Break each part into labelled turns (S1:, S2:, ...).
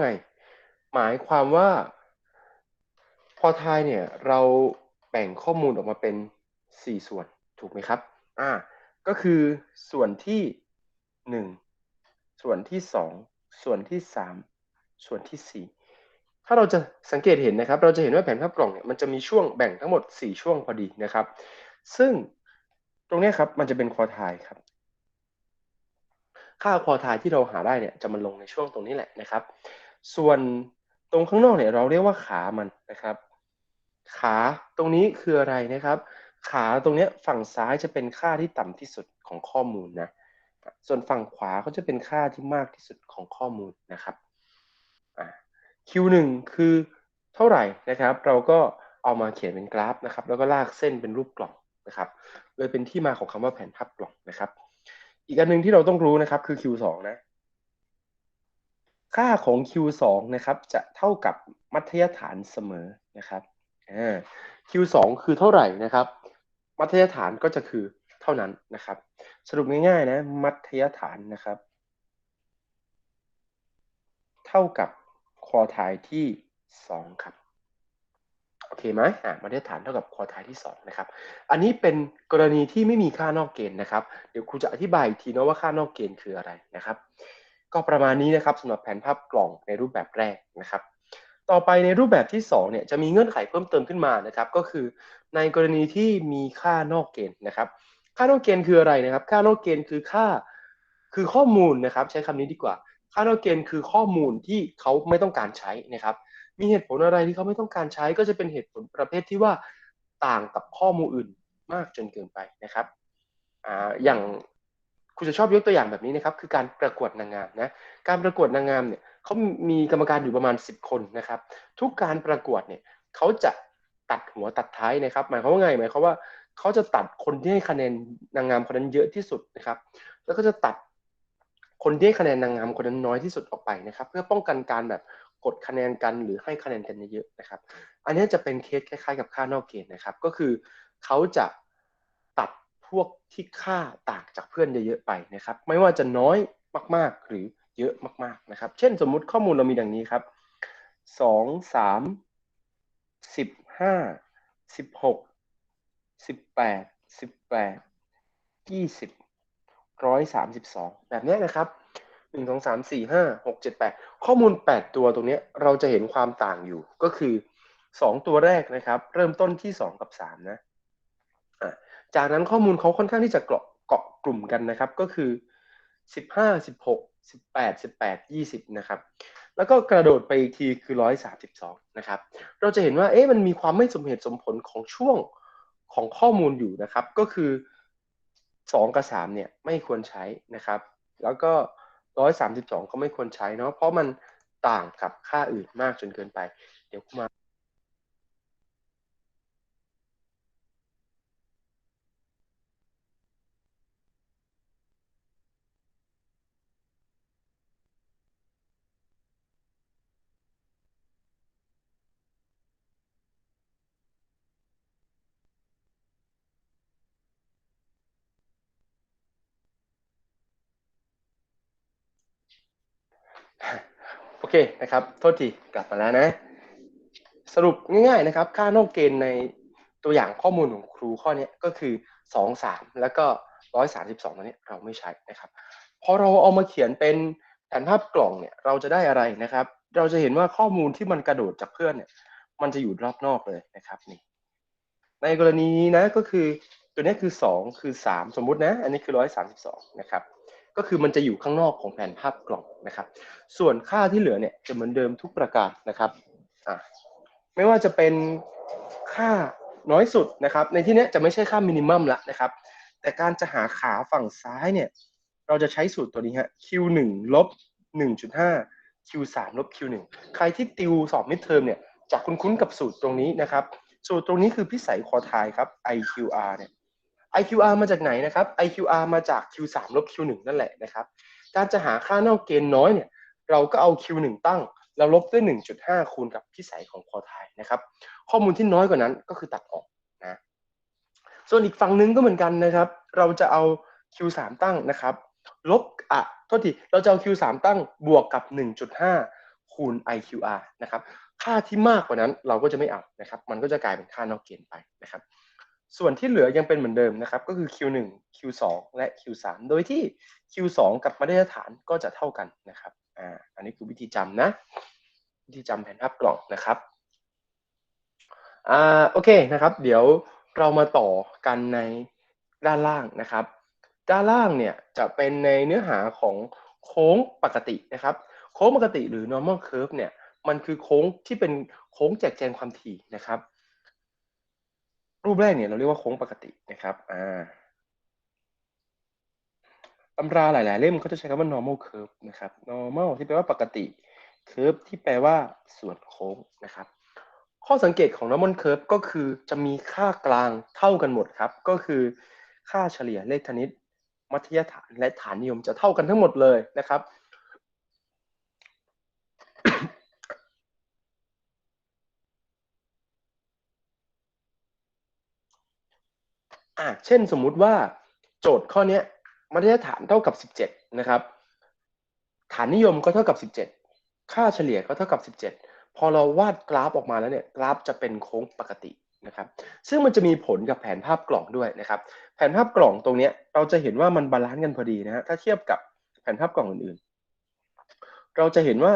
S1: ไง หมายความว่า พอทายเนี่ย เราแบ่งข้อมูลออกมาเป็น 4 ส่วนถูกไหมครับ อ่า ก็คือส่วนที่ 1 ส่วนที่ 2 ส่วนที่ 3 ส่วนที่ 4 ถ้าเราจะสังเกตเห็นนะครับ เราจะเห็นว่าแผนภาพกล่องเนี่ยมันจะมีช่วงแบ่งทั้งหมด 4 ช่วงพอดีนะครับ ซึ่งตรงนี้ครับมันจะเป็นควอทายครับ ค่าควอทายที่เราหาได้เนี่ยจะมันลงในช่วงตรงนี้แหละนะครับ ส่วนตรงข้างนอกเนี่ยเราเรียกว่าขามันนะครับ ขาตรงนี้คืออะไรนะครับ ขาตรงนี้ฝั่งซ้ายจะเป็นค่าที่ต่ำที่สุดของข้อมูลนะส่วนฝั่งขวาเขาจะเป็นค่าที่มากที่สุดของข้อมูลนะครับ Q1 คือเท่าไหร่นะครับ เราก็เอามาเขียนเป็นกราฟนะครับ แล้วก็ลากเส้นเป็นรูปกล่องนะครับ เลยเป็นที่มาของคำว่าแผนภาพกล่องนะครับ อีกอันหนึ่งที่เราต้องรู้นะครับคือ Q2 นะ ค่าของ Q2 นะครับจะเท่ากับมัธยฐานเสมอนะครับ Q2 คือเท่าไหร่นะครับ มัธยฐานก็จะคือเท่านั้นนะครับ สรุปง่ายๆนะมัธยฐานนะครับ เท่ากับควอทายที่2ครับโอเคไหมอ่ามาตรฐานเท่ากับควอทายที่ 2 นะครับ อันนี้เป็นกรณีที่ไม่มีค่านอกเกณฑ์นะครับ เดี๋ยวครูจะอธิบายอีกทีนะว่าค่านอกเกณฑ์คืออะไรนะครับ ก็ประมาณนี้นะครับสำหรับแผนภาพกล่องในรูปแบบแรกนะครับ ต่อไปในรูปแบบที่2เนี่ยจะมีเงื่อนไขเพิ่มเติมขึ้นมานะครับ ก็คือในกรณีที่มีค่านอกเกณฑ์นะครับ ค่านอกเกณฑ์คืออะไรนะครับ ค่านอกเกณฑ์คือค่าคือข้อมูลนะครับ ใช้คำนี้ดีกว่า ค่านอกเกณฑ์คือข้อมูลที่เขาไม่ต้องการใช้นะครับ มีเหตุผลอะไรที่เขาไม่ต้องการใช้ ก็จะเป็นเหตุผลประเภทที่ว่าต่างกับข้อมูลอื่นมากจนเกินไปนะครับออย่าง คุณจะชอบยกตัวอย่างแบบนี้นะครับคือการประกวดนางงามนะการประกวดนางงามเนี่ยเขามีกรรมการอยู่ประมาณ 10 คนนะครับ ทุกการประกวดเนี่ยเขาจะตัดหัวตัดท้ายนะครับ หมายความว่าไงหมายความว่าเขาจะตัดคนที่ให้คะแนนนางงามคนนั้นเยอะที่สุดนะครับ แล้วก็จะตัดคนที่ให้คะแนนนางงามคนนั้นน้อยที่สุดออกไปนะครับ เพื่อป้องกันการแบบกดคะแนนกันหรือให้คะแนนกันเยอะๆนะครับ อันนี้จะเป็นเคสคล้ายๆ กับค่านอกเกณฑ์นะครับ ก็คือเขาจะ พวกที่ค่าต่างจากเพื่อนเยอะๆไปนะครับ ไม่ว่าจะน้อยมากๆหรือเยอะมากๆนะครับ เช่นสมมุติข้อมูลเรามีดังนี้ครับสองสามสิบห้าสิบหกสิบแปดสิบแปดยี่สิบร้อยสามสิบสองแบบนี้นะครับหนึ่งสองสามสี่ห้าหกเจ็ดแปดข้อมูลแปดตัวตรงนี้เราจะเห็นความต่างอยู่ก็คือสองตัวแรกนะครับ เริ่มต้นที่สองกับสามนะ จากนั้นข้อมูลเขาค่อนข้างที่จะเกาะเกาะกลุ่มกันนะครับ ก็คือสิบห้าสิบหกสิบแปดสิบแปดยี่สิบนะครับ แล้วก็กระโดดไปอีกทีคือร้อยสามสิบสองนะครับ เราจะเห็นว่าเอ๊ะมันมีความไม่สมเหตุสมผลของช่วงของข้อมูลอยู่นะครับ ก็คือ 2 กับ 3 เนี่ยไม่ควรใช้นะครับ แล้วก็ 132 ก็ไม่ควรใช้เนาะเพราะมันต่างกับค่าอื่นมากจนเกินไป เดี๋ยวมาโอ เคนะครับ โทษทีกลับมาแล้วนะ สรุปง่ายๆนะครับ ค่านอกเกณฑ์ในตัวอย่างข้อมูลของครูข้อนี้ก็คือ2 3แล้วก็132ตัวนี้เราไม่ใช้นะครับพอเราเอามาเขียนเป็นแผนภาพกล่องเนี่ยเราจะได้อะไรนะครับ เราจะเห็นว่าข้อมูลที่มันกระโดดจากเพื่อนเนี่ย มันจะอยู่รอบนอกเลยนะครับนี่ในกรณีนี้นะก็คือตัวนี้คือ 2 คือ 3 สมมุตินะ อันนี้คือ 132 นะครับ ก็คือมันจะอยู่ข้างนอกของแผนภาพกล่องนะครับ ส่วนค่าที่เหลือเนี่ยจะเหมือนเดิมทุกประการนะครับอ่าไม่ว่าจะเป็นค่าน้อยสุดนะครับ ในที่นี้จะไม่ใช่ค่ามินิมัมละนะครับ แต่การจะหาขาฝั่งซ้ายเนี่ย เราจะใช้สูตรตัวนี้ฮะ q1 ลบ1.5 q3 ลบ q1 ใครที่ติวสอบมิดเทอมเนี่ยจะคุ้นๆกับสูตรตรงนี้นะครับ สูตรตรงนี้คือพิสัยคอทายครับ IQR เนี่ย IQR มาจากไหนนะครับ IQR มาจาก Q3 ลบ Q1 นั่นแหละนะครับ การจะหาค่านอกเกณฑ์น้อยเนี่ย เราก็เอา Q1 ตั้ง แล้วลบด้วย 1.5 คูณกับพิสัยของคอไทยนะครับ ข้อมูลที่น้อยกว่านั้นก็คือตัดออกนะ ส่วนอีกฝั่งนึงก็เหมือนกันนะครับ เราจะเอา Q3 ตั้งนะครับ ลบอะโทษที เราจะเอา Q3 ตั้งบวกกับ 1.5 คูณ IQR นะครับ ค่าที่มากกว่านั้นเราก็จะไม่เอานะครับ มันก็จะกลายเป็นค่านอกเกณฑ์ไปนะครับ ส่วนที่เหลือยังเป็นเหมือนเดิมนะครับ ก็คือ Q1 Q2 และ Q3 โดยที่ Q2 กับมาตรฐานก็จะเท่ากันนะครับอ่าอันนี้คือวิธีจำนะ วิธีจำแผนภาพกล่องนะครับอ่าโอเคนะครับ เดี๋ยวเรามาต่อกันในด้านล่างนะครับ ด้านล่างเนี่ยจะเป็นในเนื้อหาของโค้งปกตินะครับ โค้งปกติหรือ normal curve เนี่ยมันคือโค้งที่เป็นโค้งแจกแจงความถี่นะครับ รูปแรกเนี่ยเราเรียกว่าโค้งปกตินะครับอ่าตำราหลาย ๆ เล่มเขาจะใช้คำว่า normal curve นะครับ normal ที่แปลว่าปกติ curve ที่แปลว่าส่วนโค้งนะครับ ข้อสังเกตของ normal curve ก็คือจะมีค่ากลางเท่ากันหมดครับ ก็คือค่าเฉลี่ยเลขคณิต มัธยฐานและฐานนิยมจะเท่ากันทั้งหมดเลยนะครับ อ่าเช่นสมมุติว่าโจทย์ข้อนี้มัธยฐานเท่ากับ 17 นะครับ ฐานนิยมก็เท่ากับ 17 ค่าเฉลี่ยก็เท่ากับ 17 พอเราวาดกราฟออกมาแล้วเนี่ยกราฟจะเป็นโค้งปกตินะครับ ซึ่งมันจะมีผลกับแผนภาพกล่องด้วยนะครับ แผนภาพกล่องตรงนี้เราจะเห็นว่ามันบาลานซ์กันพอดีนะฮะถ้าเทียบกับแผนภาพกล่องอื่นๆ เราจะเห็นว่า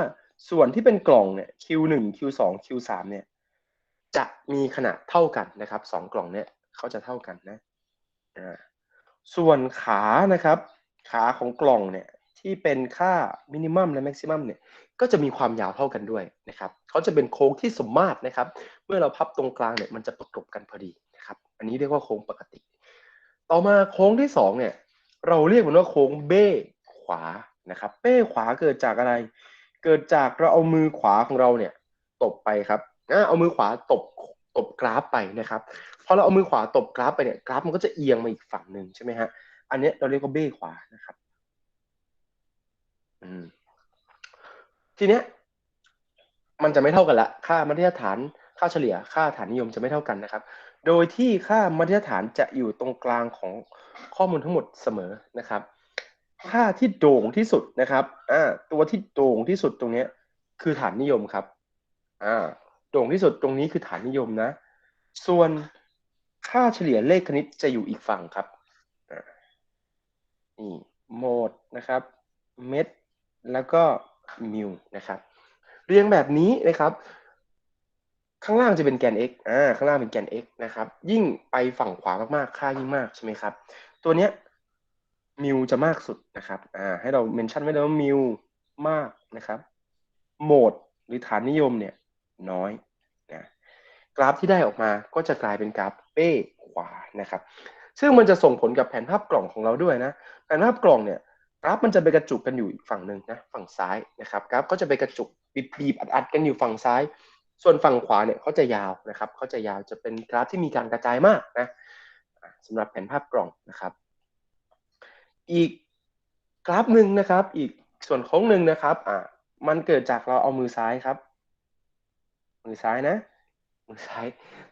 S1: ส่วนที่เป็นกล่องเนี่ย Q1 Q2 Q3 เนี่ยจะมีขนาดเท่ากันนะครับสองกล่องเนี่ยเขาจะเท่ากันนะ ส่วนขานะครับ ขาของกล่องเนี่ยที่เป็นค่ามินิมัมและแม็กซิมัมเนี่ยก็จะมีความยาวเท่ากันด้วยนะครับเขาจะเป็นโค้งที่สมมาตรนะครับ เมื่อเราพับตรงกลางเนี่ยมันจะประกบกันพอดีนะครับ อันนี้เรียกว่าโค้งปกติ ต่อมาโค้งที่2เนี่ยเราเรียกมันว่าโค้งเบ้ขวานะครับ เบ้ขวาเกิดจากอะไร เกิดจากเราเอามือขวาของเราเนี่ยตบไปครับเอามือขวาตบตบกราฟไปนะครับ พอเราเอามือขวาตบกราฟไปเนี่ยกราฟมันก็จะเอียงมาอีกฝั่งหนึ่งใช่ไหมฮะ อันนี้เราเรียกว่าเบ้ขวานะครับ อืม ทีเนี้ย มันจะไม่เท่ากันละ ค่ามัธยฐานค่าเฉลี่ย ค่าฐานนิยมจะไม่เท่ากันนะครับ โดยที่ค่ามัธยฐานจะอยู่ตรงกลางของข้อมูลทั้งหมดเสมอนะครับ ค่าที่โด่งที่สุดนะครับ อ่า ตัวที่โด่งที่สุดตรงเนี้ย คือฐานนิยมครับ อ่า โด่งที่สุดตรงนี้คือฐานนิยมนะ ส่วน ค่าเฉลี่ยเลขคณิตจะอยู่อีกฝั่งครับนี่โหมดนะครับ เม็ด แล้วก็มิวนะครับ เรียงแบบนี้นะครับ ข้างล่างจะเป็นแกน x อ่าข้างล่างเป็นแกน x นะครับ ยิ่งไปฝั่งขวามากๆ ค่ายิ่งมากใช่ไหมครับ ตัวเนี้ยมิวจะมากสุดนะครับอ่าให้เราเมนชั่นไว้เลยว่ามิวมากนะครับ โหมดหรือฐานนิยมเนี่ยน้อย กราฟที่ได้ออกมาก็จะกลายเป็นกราฟเป้ขวานะครับ ซึ่งมันจะส่งผลกับแผนภาพกล่องของเราด้วยนะแผนภาพกล่องเนี่ยกราฟมันจะไปกระจุกกันอยู่อีกฝั่งหนึ่งนะฝั่งซ้ายนะครับกราฟก็จะไปกระจุกบีบๆอัดๆกันอยู่ฝั่งซ้าย ส่วนฝั่งขวาเนี่ยเขาจะยาวนะครับเขาจะยาวจะเป็นกราฟที่มีการกระจายมากนะสำหรับแผนภาพกล่องนะครับ อีกกราฟหนึ่งนะครับ อีกส่วนโค้งหนึ่งนะครับอ่ามันเกิดจากเราเอามือซ้ายครับ มือซ้ายนะ มือซ้าย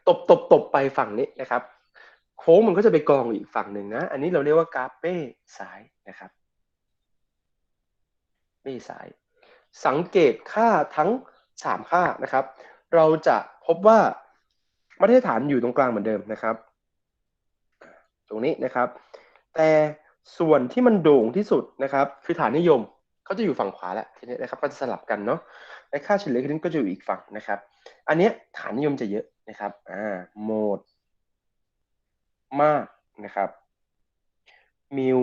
S1: ตบตบตบไปฝั่งนี้นะครับ โค้งมันก็จะไปกองอีกฝั่งหนึ่งนะ อันนี้เราเรียกว่ากราฟเป้ซ้ายนะครับ เป้ซ้าย สังเกตค่าทั้งสามค่านะครับ เราจะพบว่ามาตรฐานอยู่ตรงกลางเหมือนเดิมนะครับ ตรงนี้นะครับ แต่ส่วนที่มันโด่งที่สุดนะครับ คือฐานนิยมเขาจะอยู่ฝั่งขวาแล้วทีนี้นะครับ ก็จะสลับกันเนาะและค่าเฉลี่ยคณิตก็จะอยู่อีกฝั่งนะครับ อันนี้ฐานนิยมจะเยอะนะครับอ่าโหมด มากนะครับ มิว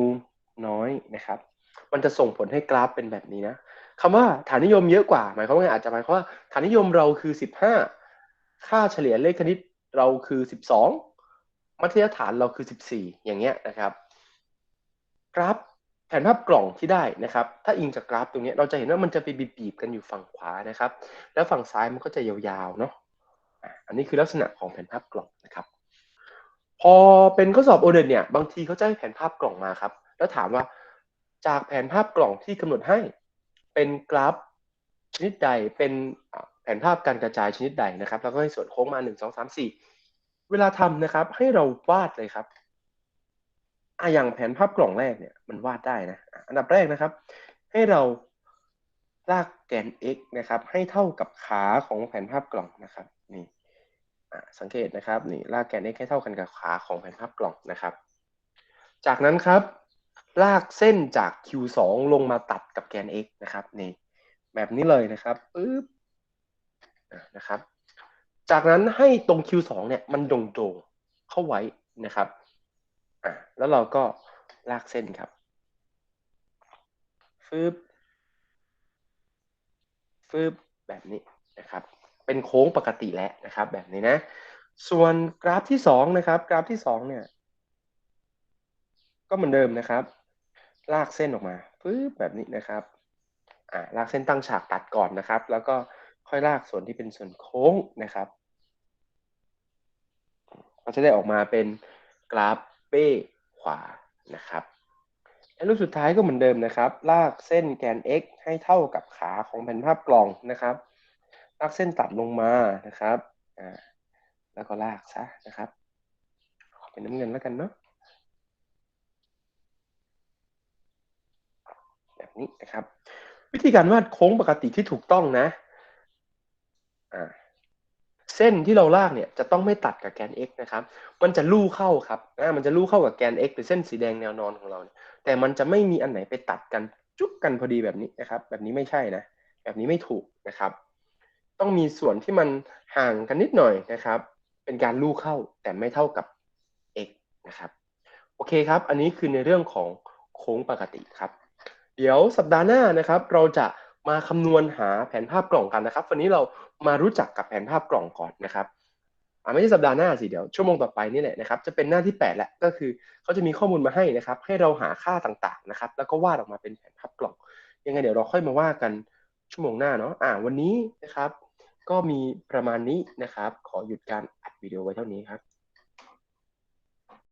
S1: น้อยนะครับ มันจะส่งผลให้กราฟเป็นแบบนี้นะคำว่าฐานนิยมเยอะกว่า หมายความว่าไงอาจจะหมายความว่าฐานนิยมเราคือ 15 ค่าเฉลี่ยเลขคณิตเราคือ 12 มัธยฐานเราคือ 14 อย่างเงี้ยนะครับ กราฟ ผนภาพกล่องที่ได้นะครับ ถ้าอิงจากกราฟตรงนี้เราจะเห็นว่ามันจะไปบีบๆกันอยู่ฝั่งขวานะครับ แล้วฝั่งซ้ายมันก็จะยาวๆเนาะอันนี้คือลักษณะของแผนภาพกล่องนะครับ พอเป็นข้อสอบโอเดนเนี่ย บางทีเขาจะให้แผนภาพกล่องมาครับ แล้วถามว่าจากแผนภาพกล่องที่กำหนดให้ เป็นกราฟชนิดใดเป็นแผนภาพการกระจายชนิดใดนะครับ แล้วก็ให้ส่วนโค้งมาหนึ่งสองสามสี่เวลาทำนะครับ ให้เราวาดเลยครับ อะอย่างแผนภาพกล่องแรกเนี่ยมันวาดได้นะ อันดับแรกนะครับ ให้เราลากแกน x นะครับ ให้เท่ากับขาของแผนภาพกล่องนะครับ นี่สังเกตนะครับ นี่ลากแกน x ให้เท่ากันกับขาของแผนภาพกล่องนะครับ จากนั้นครับ ลากเส้นจาก q2 ลงมาตัดกับแกน x นะครับ นี่ แบบนี้เลยนะครับปึ๊บนะครับ จากนั้นให้ตรง q2 เนี่ยมันโด่งๆเข้าไว้นะครับ อ่าแล้วเราก็ลากเส้นครับฟืบฟืบแบบนี้นะครับ เป็นโค้งปกติแล้วนะครับ แบบนี้นะ ส่วนกราฟที่2นะครับ กราฟที่2เนี่ย ก็เหมือนเดิมนะครับ ลากเส้นออกมาฟืบแบบนี้นะครับอ่าลากเส้นตั้งฉากตัดก่อนนะครับ แล้วก็ค่อยลากส่วนที่เป็นส่วนโค้งนะครับก็จะได้ออกมาเป็นกราฟ เป้ขวานะครับและรูปสุดท้ายก็เหมือนเดิมนะครับ ลากเส้นแกน x ให้เท่ากับขาของแผ่นภาพกล่องนะครับ ลากเส้นตัดลงมานะครับอ่าแล้วก็ลากซะนะครับเป็นน้ำเงินแล้วกันเนาะแบบนี้นะครับ วิธีการวาดโค้งปกติที่ถูกต้องนะอ่า เส้นที่เราลากเนี่ยจะต้องไม่ตัดกับแกน x นะครับ มันจะลู่เข้าครับอ่ามันจะลู่เข้ากับแกน x หรือเส้นสีแดงแนวนอนของเรา แต่มันจะไม่มีอันไหนไปตัดกันจุกกันพอดีแบบนี้นะครับ แบบนี้ไม่ใช่นะ แบบนี้ไม่ถูกนะครับ ต้องมีส่วนที่มันห่างกันนิดหน่อยนะครับ เป็นการลู่เข้าแต่ไม่เท่ากับ x นะครับ โอเคครับ อันนี้คือในเรื่องของโค้งปกติครับ เดี๋ยวสัปดาห์หน้านะครับ เราจะ มาคำนวณหาแผนภาพกล่องกันนะครับ วันนี้เรามารู้จักกับแผนภาพกล่องก่อนนะครับอ่าไม่ใช่สัปดาห์หน้าสิเดี๋ยวชั่วโมงต่อไปนี่แหละนะครับจะเป็นหน้าที่8แหละก็คือเขาจะมีข้อมูลมาให้นะครับ ให้เราหาค่าต่างๆนะครับ แล้วก็วาดออกมาเป็นแผนภาพกล่องยังไงเดี๋ยวเราค่อยมาว่ากันชั่วโมงหน้าเนาะอ่าวันนี้นะครับ ก็มีประมาณนี้นะครับ ขอหยุดการอัดวิดีโอไว้เท่านี้ครับ